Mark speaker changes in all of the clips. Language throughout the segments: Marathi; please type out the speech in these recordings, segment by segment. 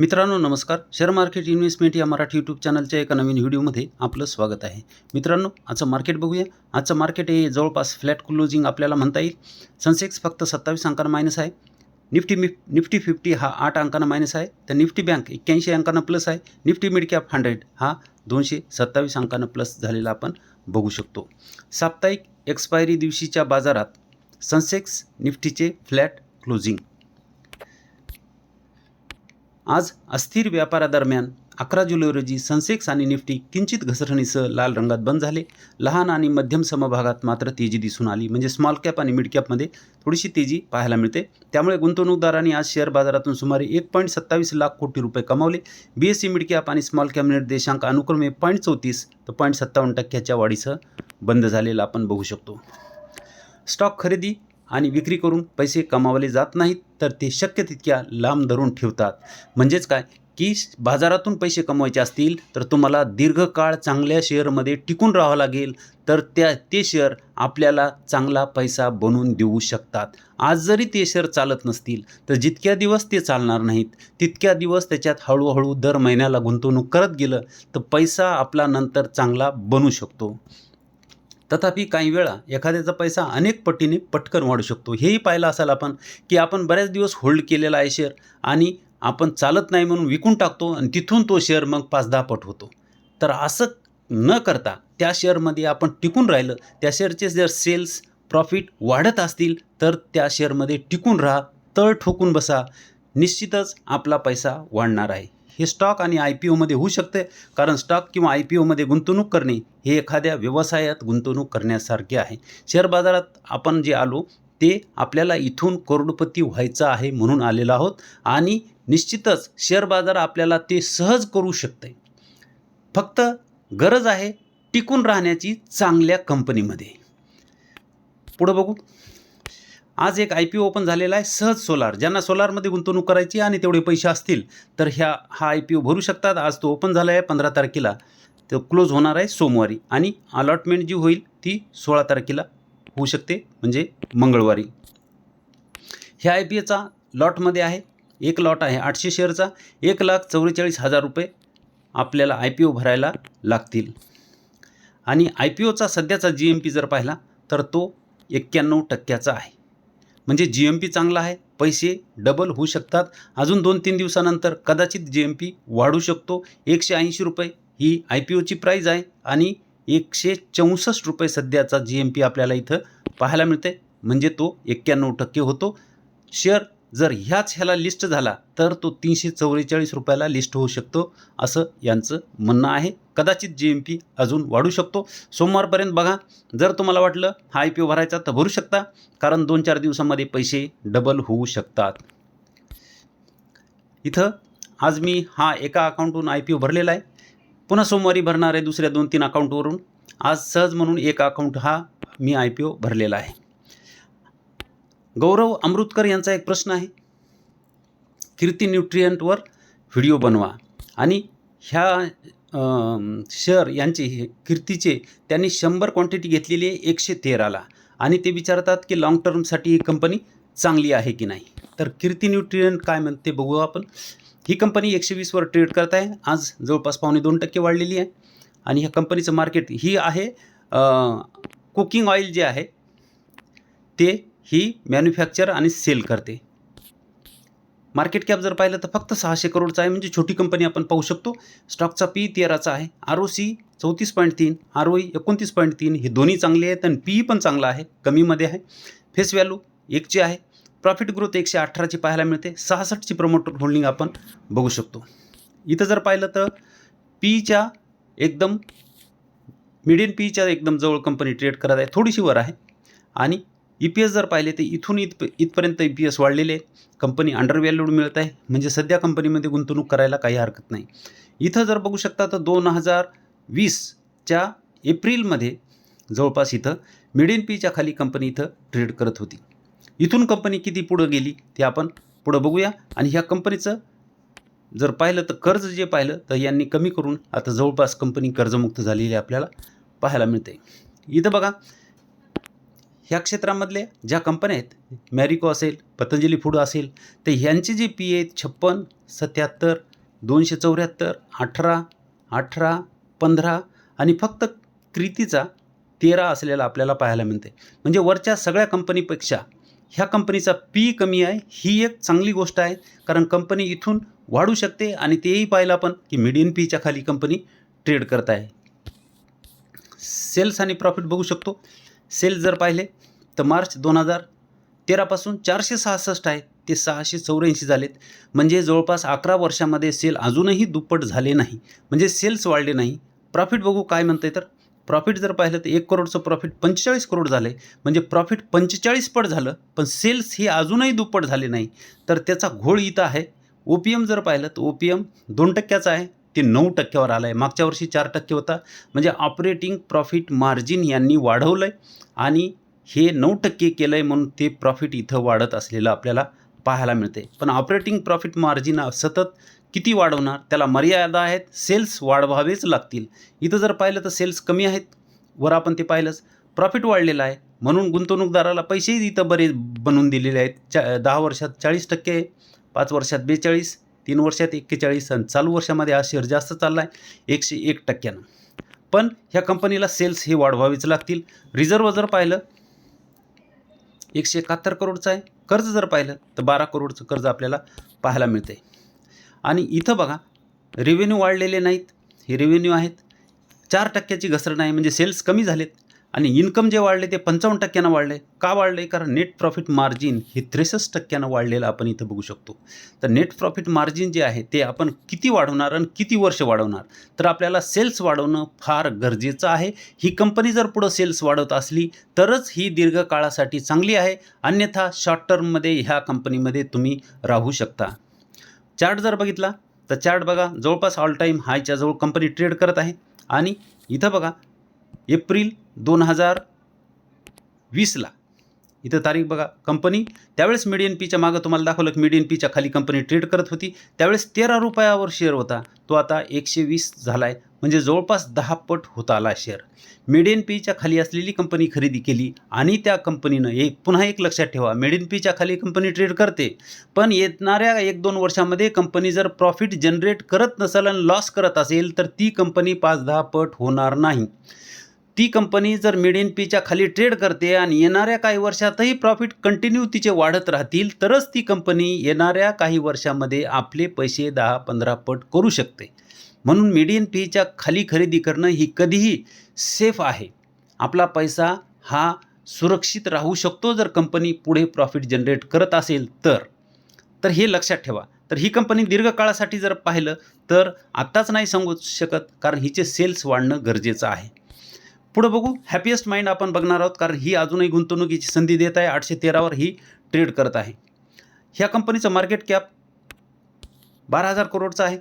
Speaker 1: मित्रांनो नमस्कार. शेअर मार्केट इन्व्हेस्टमेंट या मराठी यूट्यूब चॅनलच्या एका नवीन व्हिडिओमध्ये आपलं स्वागत आहे. मित्रांनो आजचं मार्केट बघूया. आजचं मार्केट हे जवळपास फ्लॅट क्लोजिंग आपल्याला म्हणता येईल. सनसेक्स फक्त सत्तावीस अंकानं मायनस आहे. निफ्टी मिफ निफ्टी फिफ्टी हा आठ अंकानं मायनस आहे. तर निफ्टी बँक एक्क्याऐंशी अंकानं प्लस आहे. निफ्टी मिड कॅप हंड्रेड हा दोनशे सत्तावीस अंकानं प्लस झालेला आपण बघू शकतो. साप्ताहिक एक्सपायरी दिवशीच्या बाजारात सनसेक्स निफ्टीचे फ्लॅट क्लोजिंग. आज अस्थिर व्यापारादरम्यान अकरा जुलै रोजी सनसेक्स आणि निफ्टी किंचित घसरणीसह लाल रंगात बंद झाले. लहान आणि मध्यम समभागात मात्र तेजी दिसून आली. म्हणजे स्मॉल कॅप आणि मिड कॅपमध्ये थोडीशी तेजी पाहायला मिळते. त्यामुळे गुंतवणूकदारांनी आज शेअर बाजारातून सुमारे एक पॉईंट सत्तावीस लाख कोटी रुपये कमावले. B S C mid cap आणि स्मॉल कॅप निर्देशांक अनुक्रमे पॉईंट चौतीस तर पॉईंट सत्तावन्न टक्क्याच्या वाढीसह बंद झालेला आपण बघू शकतो. स्टॉक खरेदी आणि विक्री करून पैसे कमावले जात नाहीत. तर ते शक्य तितक्या लांब धरून ठेवतात. म्हणजेच काय? की बाजारातून पैसे कमवायचे असतील तर तुम्हाला दीर्घकाळ चांगल्या शेअरमध्ये टिकून राहावं लागेल. तर त्या ते शेअर आपल्याला चांगला पैसा बनवून देऊ शकतात. आज जरी ते शेअर चालत नसतील तर जितक्या दिवस ते चालणार नाहीत तितक्या दिवस त्याच्यात हळूहळू दर महिन्याला गुंतवणूक करत गेलं तर पैसा आपला नंतर चांगला बनू शकतो. तथापि काही वेळा एखाद्याचा पैसा अनेक पटीने पटकन वाढू शकतो. हेही पाहिलं असाल आपण की आपण बऱ्याच दिवस होल्ड केलेला आहे शेअर आणि आपण चालत नाही म्हणून विकून टाकतो आणि तिथून तो शेअर मग पाच दहा पट होतो. तर असं न करता त्या शेअरमध्ये आपण टिकून राहिलं त्या शेअरचे जर सेल्स प्रॉफिट वाढत असतील तर त्या शेअरमध्ये टिकून राहा तळ ठोकून बसा. निश्चितच आपला पैसा वाढणार आहे. हे स्टॉक आणि आय पी ओमध्ये होऊ शकते. कारण स्टॉक किंवा आय पी ओमध्ये गुंतवणूक करणे हे एखाद्या व्यवसायात गुंतवणूक करण्यासारखे आहे. शेअर बाजारात आपण जे आलो ते आपल्याला इथून करोडपती व्हायचं आहे म्हणून आलेलो आहोत आणि निश्चितच शेअर बाजार आपल्याला ते सहज करू शकते. फक्त गरज आहे टिकून राहण्याची चांगल्या कंपनीमध्ये. पुढं बघू. आज एक आय पी ओ ओपन झालेला आहे सहज सोलार ज्यांना सोलारमध्ये गुंतवणूक करायची आणि तेवढे पैसे असतील तर ह्या हा आय पी ओ भरू शकतात. आज तो ओपन झाला आहे पंधरा तारखेला. तो क्लोज होणार आहे सोमवारी. आणि अलॉटमेंट जी होईल ती सोळा तारखेला होऊ शकते म्हणजे मंगळवारी. ह्या आय पी एचा लॉटमध्ये आहे एक लॉट आहे आठशे शेअरचा. एक लाख चौवेचाळीस हजार रुपये आपल्याला आय पी ओ भरायला लागतील. आणि आय पी ओचा सध्याचा जी एम पी जर पाहिला तर तो एक्क्याण्णव टक्क्याचा आहे. म्हणजे जी एम पी चांगला आहे पैसे डबल होऊ शकतात. अजून दोन तीन दिवसानंतर कदाचित जी एम पी वाढू शकतो. एकशे ऐंशी रुपये ही आय पी ओची प्राईज आहे आणि एकशे चौसष्ट रुपये सध्याचा जी एम पी आपल्याला इथं पाहायला मिळते म्हणजे तो एक्क्याण्णव टक्के होतो. शेअर जर ह्याच ह्याला लिस्ट झाला तर तो तीनशे चौवेचाळीस रुपयाला लिस्ट होऊ शकतो असं यांचं म्हणणं आहे. कदाचित जी एम पी अजून वाढू शकतो. सोमवारपर्यंत बघा जर तुम्हाला वाटलं हा आय पी ओ भरायचा तर भरू शकता कारण दोन चार दिवसामध्ये पैसे डबल होऊ शकतात. इथं आज मी हा एका अकाउंटवरून आय पी ओ भरलेला आहे. पुन्हा सोमवारी भरणार आहे दुसऱ्या दोन तीन अकाउंटवरून आज सहज म्हणून एक अकाउंट हा मी आय पी ओ भरलेला आहे. गौरव अमृतकर यांचा एक प्रश्न आहे. कीर्ती न्यूट्रियंटवर व्हिडिओ बनवा. आणि ह्या शेअर यांचे हे कीर्तीचे त्यांनी शंभर क्वांटिटी घेतलेली आहे एकशे तेराला आणि ते विचारतात की लाँग टर्मसाठी ही कंपनी चांगली आहे की नाही? तर कीर्ती न्यूट्रियंट काय म्हणते बघू आपण. ही कंपनी एकशे वीसवर ट्रेड करत आहे. आज जवळपास पावणे दोन टक्के वाढलेली आहे. आणि ह्या कंपनीचं मार्केट ही आहे कुकिंग ऑइल जे आहे ते ही मॅन्युफॅक्चर आणि सेल करते. मार्केट कॅप जर पाहिलं तर फक्त सहाशे करोडचा आहे म्हणजे छोटी कंपनी आपण पाहू शकतो. स्टॉकचा पी तेराचा आहे आर ओ सी चौतीस पॉईंट तीन आर ओ ई एकोणतीस पॉईंट तीन हे दोन्ही चांगले आहेत आणि पी पण चांगला आहे कमीमध्ये आहे. फेस व्हॅल्यू एकची आहे प्रॉफिट ग्रोथ एकशे अठराची पाहायला मिळते सहासष्टची प्रमोटर होल्डिंग आपण बघू शकतो. इथं जर पाहिलं तर पीच्या एकदम मिडियन पीच्या एकदम जवळ कंपनी ट्रेड करत आहे थोडीशी वर आहे. आणि ई पी एस जर पाहिले तर इथून इथ इथपर्यंत ई पी एस वाढलेले आहे. कंपनी अंडर व्हॅल्यूड मिळत आहे. म्हणजे सध्या कंपनीमध्ये गुंतवणूक करायला काही हरकत नाही. इथं जर बघू शकता तर दोन हजार वीसच्या एप्रिलमध्ये जवळपास इथं मिड इन पीच्या खाली कंपनी इथं ट्रेड करत होती. इथून कंपनी किती पुढं गेली ते आपण पुढं बघूया. आणि ह्या कंपनीचं जर पाहिलं तर कर्ज जे पाहिलं तर यांनी कमी करून आता जवळपास कंपनी कर्जमुक्त झालेली आपल्याला पाहायला मिळते इथं बघा ह्या क्षेत्रामधले ज्या कंपन्या आहेत मॅरिको असेल पतंजली फूड असेल तर ह्यांचे जे पी आहेत छप्पन सत्याहत्तर दोनशे चौऱ्याहत्तर अठरा अठरा पंधरा आणि फक्त क्रितीचा तेरा असलेला आपल्याला पाहायला मिळते. म्हणजे वरच्या सगळ्या कंपनीपेक्षा ह्या कंपनीचा पी कमी आहे ही एक चांगली गोष्ट आहे कारण कंपनी इथून वाढू शकते आणि तेही पाहिलं आपण की मिडियन पीच्या खाली कंपनी ट्रेड करत आहे. सेल्स आणि प्रॉफिट बघू शकतो. सेल्स जर पाहिले तर मार्च दोन हजार तेरापासून चारशे सहासष्ट आहे. ते सहाशे चौऱ्याऐंशी झालेत. म्हणजे जवळपास अकरा वर्षामध्ये सेल अजूनही दुप्पट झाले नाही. म्हणजे सेल्स वाढले नाही. प्रॉफिट बघू काय म्हणते तर प्रॉफिट जर पाहिलं तर एक करोडचं प्रॉफिट पंचेचाळीस करोड झालं आहे म्हणजे प्रॉफिट पंचेचाळीस पट झालं पण सेल्स हे अजूनही दुप्पट झाले नाही. तर त्याचा घोळ इथं आहे. ओ पी एम जर पाहिलं तर ओ पी एम दोन टक्क्याचा आहे. ते नऊ टक्क्यावर आलं आहे मागच्या वर्षी चार टक्के होता. म्हणजे ऑपरेटिंग प्रॉफिट मार्जिन यांनी वाढवलं आहे आणि हे नऊ टक्के केलं आहे म्हणून ते प्रॉफिट इथं वाढत असलेलं आपल्याला पाहायला मिळते पण ऑपरेटिंग प्रॉफिट मार्जिन सतत किती वाढवणार? त्याला मर्यादा आहेत. सेल्स वाढवावेच लागतील. इथं जर पाहिलं तर सेल्स कमी आहेत. वर आपण ते पाहिलंच. प्रॉफिट वाढलेलं आहे. म्हणून गुंतवणूकदाराला पैसेही इथं बरे बनवून दिलेले आहेत. चा दहा वर्षात चाळीस टक्के पाच वर्षात बेचाळीस. तीन वर्षात एक्केचाळीस आणि चालू वर्षामध्ये हा शेअर जास्त चालला आहे एकशे एक टक्क्यानं. पण ह्या कंपनीला सेल्स हे वाढवावेच लागतील. रिझर्व जर पाहिलं एकशे एकाहत्तर करोडचं आहे. कर्ज जर पाहिलं तर बारा करोडचं कर्ज आपल्याला पाहायला मिळते आणि इथं बघा रेव्हेन्यू वाढलेले नाहीत. हे रेव्हेन्यू आहेत. चार टक्क्याची घसरण आहे. म्हणजे सेल्स कमी झालेत. आणि इन्कम जे वाढले ते पंचावन्न टक्क्यानं वाढले. का वाढले? कारण नेट प्रॉफिट मार्जिन हे त्रेसष्ट टक्क्यानं वाढलेलं आपण इथं बघू शकतो. तर नेट प्रॉफिट मार्जिन जे आहे ते आपण किती वाढवणार आणि किती वर्ष वाढवणार? तर आपल्याला सेल्स वाढवणं फार गरजेचं आहे. ही कंपनी जर पुढं सेल्स वाढवत असली तरच ही दीर्घकाळासाठी चांगली आहे. अन्यथा शॉर्ट टर्ममध्ये ह्या कंपनीमध्ये तुम्ही राहू शकता. चार्ट जर बघितला तर चार्ट बघा जवळपास ऑल टाईम हायच्या जवळ कंपनी ट्रेड करत आहे. आणि इथं बघा एप्रिल दोन हजार वीसला. इथं तारीख बघा. कंपनी त्यावेळेस मिडियन पीच्या मागं तुम्हाला दाखवलं की मिडियन पीच्या खाली कंपनी ट्रेड करत होती. त्यावेळेस तेरा रुपयावर शेअर होता. तो आता एकशे वीस झाला आहे म्हणजे जवळपास दहा पट होता आला शेअर मिडियन पीच्या खाली असलेली कंपनी खरेदी केली आणि त्या कंपनीनं एक पुन्हा एक लक्षात ठेवा मिडियन पीच्या खाली कंपनी ट्रेड करते. पण येणाऱ्या एक दोन वर्षामध्ये कंपनी जर प्रॉफिट जनरेट करत नसेल आणि लॉस करत असेल तर ती कंपनी पाच दहा पट होणार नाही. ती कंपनी जर मिडियन पीच्या खाली ट्रेड करते आणि येणाऱ्या काही वर्षातही प्रॉफिट कंटिन्यू तिचे वाढत राहतील तरच ती कंपनी येणाऱ्या काही वर्षामध्ये आपले पैसे दहा पंधरा पट करू शकते. म्हणून मिडियन पीच्या खाली खरेदी करणं ही कधीही सेफ आहे. आपला पैसा हा सुरक्षित राहू शकतो जर कंपनी पुढे प्रॉफिट जनरेट करत असेल तर. तर हे लक्षात ठेवा. तर ही कंपनी दीर्घकाळासाठी जर पाहिलं तर आत्ताच नाही सांगू शकत कारण हिचे सेल्स वाढणं गरजेचं आहे. पुढं बघू. हॅपिएस्ट माइंड आपण बघणार आहोत कारण ही अजूनही गुंतवणुकीची संधी देत आहे. आठशे तेरावर ही ट्रेड करत आहे. ह्या कंपनीचं मार्केट कॅप बारा हजार करोडचा आहे.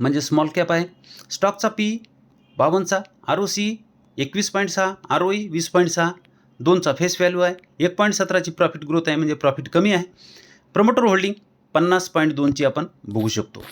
Speaker 1: म्हणजे स्मॉल कॅप आहे. स्टॉकचा पी बावनचा आर ओ सी एकवीस पॉईंट सहा आर ओ ई वीस पॉईंट सहा दोनचा फेस व्हॅल्यू आहे. एक पॉईंट सतराची प्रॉफिट ग्रोथ आहे म्हणजे प्रॉफिट कमी आहे. प्रमोटर होल्डिंग पन्नास पॉईंट दोनची आपण बघू शकतो.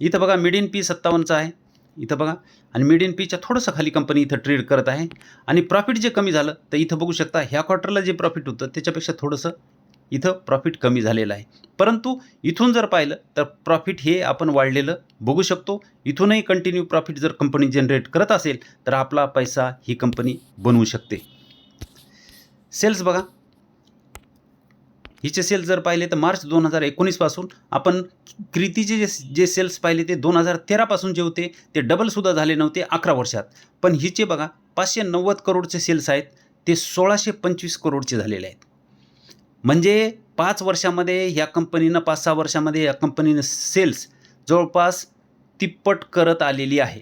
Speaker 1: इथं बघा मिडियन पी सत्तावन्नचा आहे. इथं बघा. आणि मिडियन पीच्या थोडंसं खाली कंपनी इथं ट्रेड करत आहे. आणि प्रॉफिट जे कमी झालं तर इथं बघू शकता ह्या क्वार्टरला जे प्रॉफिट होतं त्याच्यापेक्षा थोडंसं इथं प्रॉफिट कमी झालेलं आहे. परंतु इथून जर पाहिलं तर प्रॉफिट हे आपण वाढलेलं बघू शकतो. इथूनही कंटिन्यू प्रॉफिट जर कंपनी जनरेट करत असेल तर आपला पैसा ही कंपनी बनवू शकते. सेल्स बघा. हिचे सेल्स जर पाहिले तर मार्च दोन हजार एकोणीसपासून आपण क्रितीचे जे जे सेल्स पाहिले ते दोन हजार तेरापासून जे होते ते डबलसुद्धा झाले नव्हते अकरा वर्षात. पण हिचे बघा पाचशे नव्वद करोडचे सेल्स आहेत ते सोळाशे पंचवीस करोडचे झालेले आहेत. म्हणजे पाच वर्षामध्ये ह्या कंपनीनं पाच सहा वर्षामध्ये या कंपनीनं सेल्स जवळपास तिप्पट करत आलेली आहे.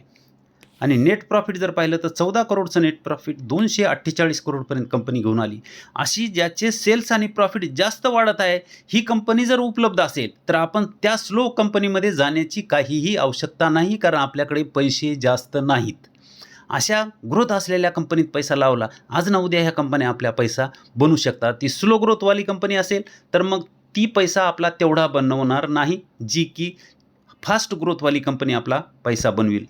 Speaker 1: आणि नेट प्रॉफिट जर पाहिलं तर चौदा करोडचं नेट प्रॉफिट दोनशे अठ्ठेचाळीस करोडपर्यंत कंपनी घेऊन आली. अशी ज्याचे सेल्स आणि प्रॉफिट जास्त वाढत आहे ही कंपनी जर उपलब्ध असेल तर आपण त्या स्लो कंपनीमध्ये जाण्याची काहीही आवश्यकता नाही कारण आपल्याकडे पैसे जास्त नाहीत. अशा ग्रोथ असलेल्या कंपनीत पैसा लावला. आज ना उद्या ह्या कंपन्या आपल्या पैसा बनू शकतात. ती स्लो ग्रोथवाली कंपनी असेल तर मग ती पैसा आपला तेवढा बनवणार नाही जी की फास्ट ग्रोथवाली कंपनी आपला पैसा बनवेल.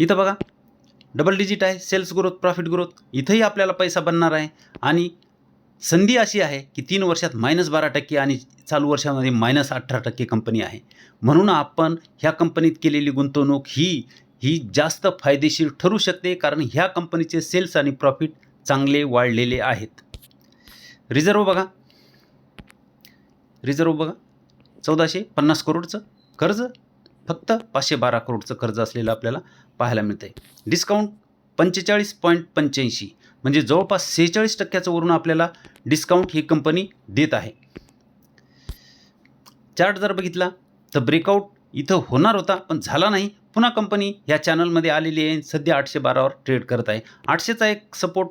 Speaker 1: इथं बघा. डबल डिजिट आहे सेल्स ग्रोथ प्रॉफिट ग्रोथ इथंही आपल्याला पैसा बनणार आहे. आणि संधी अशी आहे की तीन वर्षात मायनस बारा टक्के आणि चालू वर्षामध्ये मायनस अठरा टक्के कंपनी आहे. म्हणून आपण ह्या कंपनीत केलेली गुंतवणूक ही ही जास्त फायदेशीर ठरू शकते कारण ह्या कंपनीचे सेल्स आणि प्रॉफिट चांगले वाढलेले आहेत. रिझर्व बघा. रिझर्व बघा. चौदाशे पन्नास करोडचं कर्ज. फक्त पाचशे बारा करोडचं कर्ज असलेलं आपल्याला पाहायला मिळतं आहे डिस्काउंट पंचेचाळीस पॉईंट पंच्याऐंशी. म्हणजे जवळपास सेहेचाळीस टक्क्याचं वरून आपल्याला डिस्काउंट ही कंपनी देत आहे. चार्ट जर बघितला तर ब्रेकआउट इथं होणार होता पण झाला नाही. पुन्हा कंपनी ह्या चॅनलमध्ये आलेली आहे. सध्या आठशे बारावर ट्रेड करत आहे. आठशेचा एक सपोर्ट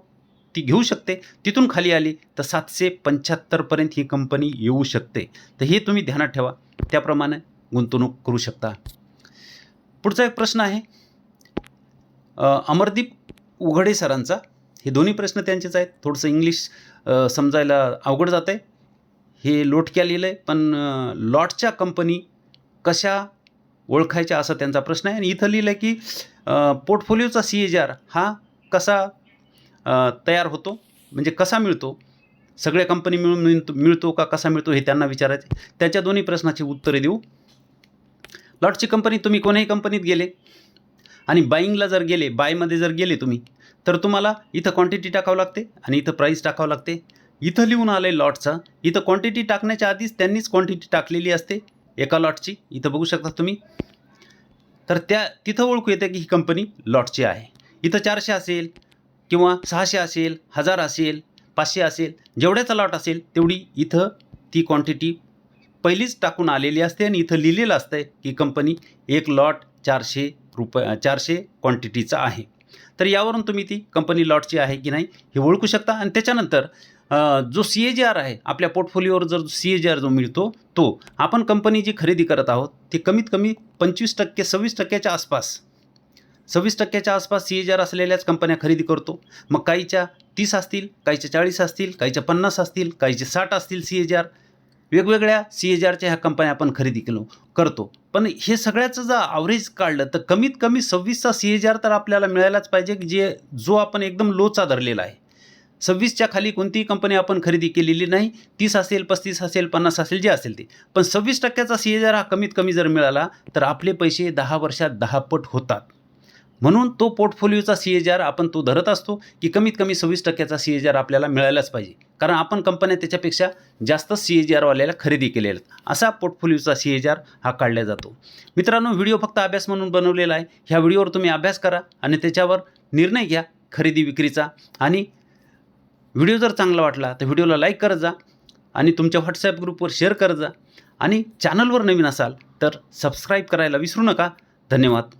Speaker 1: ती घेऊ शकते. तिथून खाली आली तर सातशे पंच्याहत्तरपर्यंत ही कंपनी येऊ शकते. तर हे तुम्ही ध्यानात ठेवा. त्याप्रमाणे गुंतवणूक करू शकता. पुढचा एक प्रश्न आहे. अमरदीप उघडे सरांचा. हे दोन्ही प्रश्न त्यांचेच आहेत. थोडंसं इंग्लिश समजायला अवघड जातं आहे हे लोटक्या लिहिलं आहे पण लॉटच्या कंपनी कशा ओळखायच्या असा त्यांचा प्रश्न आहे. आणि इथं लिहिलं आहे की पोर्टफोलिओचा सी एच आर हा कसा तयार होतो? म्हणजे कसा मिळतो? सगळ्या कंपनी मिळून मिळतो मिळतो का कसा मिळतो हे त्यांना विचारायचे त्याच्या दोन्ही प्रश्नाची उत्तरे देऊ. लॉटची कंपनी तुम्ही कोणाही कंपनीत गेले. आणि बाईंगला जर गेले बायमध्ये जर गेले तुम्ही तर तुम्हाला इथं क्वांटिटी टाकावं लागते आणि इथं प्राईस टाकावं लागते. इथं लिहून आलं आहे लॉटचा इथं क्वांटिटी टाकण्याच्या आधीच त्यांनीच क्वांटिटी टाकलेली असते एका लॉटची इथं बघू शकता तुम्ही. तर त्या तिथं ओळखू येते की ही कंपनी लॉटची आहे. इथं चारशे असेल किंवा सहाशे असेल हजार असेल पाचशे असेल जेवढ्याचा लॉट असेल तेवढी इथं ती क्वांटिटी पहिलीच टाकून आलेली असते आणि इथं लिहिलेलं असतं की कंपनी एक लॉट चारशे रुपये चारशे क्वांटिटीचा आहे. तर यावरून तुम्ही ती कंपनी लॉटची आहे की नाही हे ओळखू शकता. आणि त्याच्यानंतर जो सी ए जी आर आहे आपल्या पोर्टफोलिओवर जर सी ए जी आर जो मिळतो तो आपण कंपनी जी खरेदी करत आहोत ती कमीत कमी पंचवीस टक्के सव्वीस टक्क्याच्या आसपास सव्वीस टक्क्याच्या आसपास सी ए जी आर असलेल्याच कंपन्या खरेदी करतो. मग काहीच्या तीस असतील काहीच्या चाळीस असतील काहीच्या पन्नास असतील काहीचे साठ असतील सी ए जी आर वेगवेगळ्या सी एच आरच्या ह्या कंपन्या आपण खरेदी केलो करतो. पण हे सगळ्याचं जर ॲव्हरेज काढलं तर कमीत कमी सव्वीसचा सी एच आर तर आपल्याला मिळायलाच पाहिजे की जे जो आपण एकदम लोचा धरलेला आहे. सव्वीसच्या खाली कोणतीही कंपनी आपण खरेदी केलेली नाही तीस असेल पस्तीस असेल पन्नास असेल जे असेल ते. पण सव्वीस टक्क्याचा सी एच आर हा कमीत कमी जर मिळाला तर आपले पैसे दहा वर्षात दहा पट होतात. म्हणून तो पोर्टफोलिओचा सी एच आर आपण तो धरत असतो की कमीत कमी सव्वीस टक्क्याचा सी एच आर आपल्याला मिळायलाच पाहिजे. कारण आपण कंपन्या त्याच्यापेक्षा जास्त सी ए जी आरवाल्याला खरेदी केलेल्या आहेत असा पोर्टफोलिओचा सी ए जी आर हा काढला जातो. मित्रांनो व्हिडिओ फक्त अभ्यास म्हणून बनवलेला आहे. ह्या व्हिडिओवर तुम्ही अभ्यास करा आणि त्याच्यावर निर्णय घ्या खरेदी विक्रीचा. आणि व्हिडिओ जर चांगला वाटला तर व्हिडिओला लाईक करत जा आणि तुमच्या व्हॉट्सॲप ग्रुपवर शेअर करत जा. आणि चॅनलवर नवीन असाल तर सबस्क्राईब करायला विसरू नका. धन्यवाद.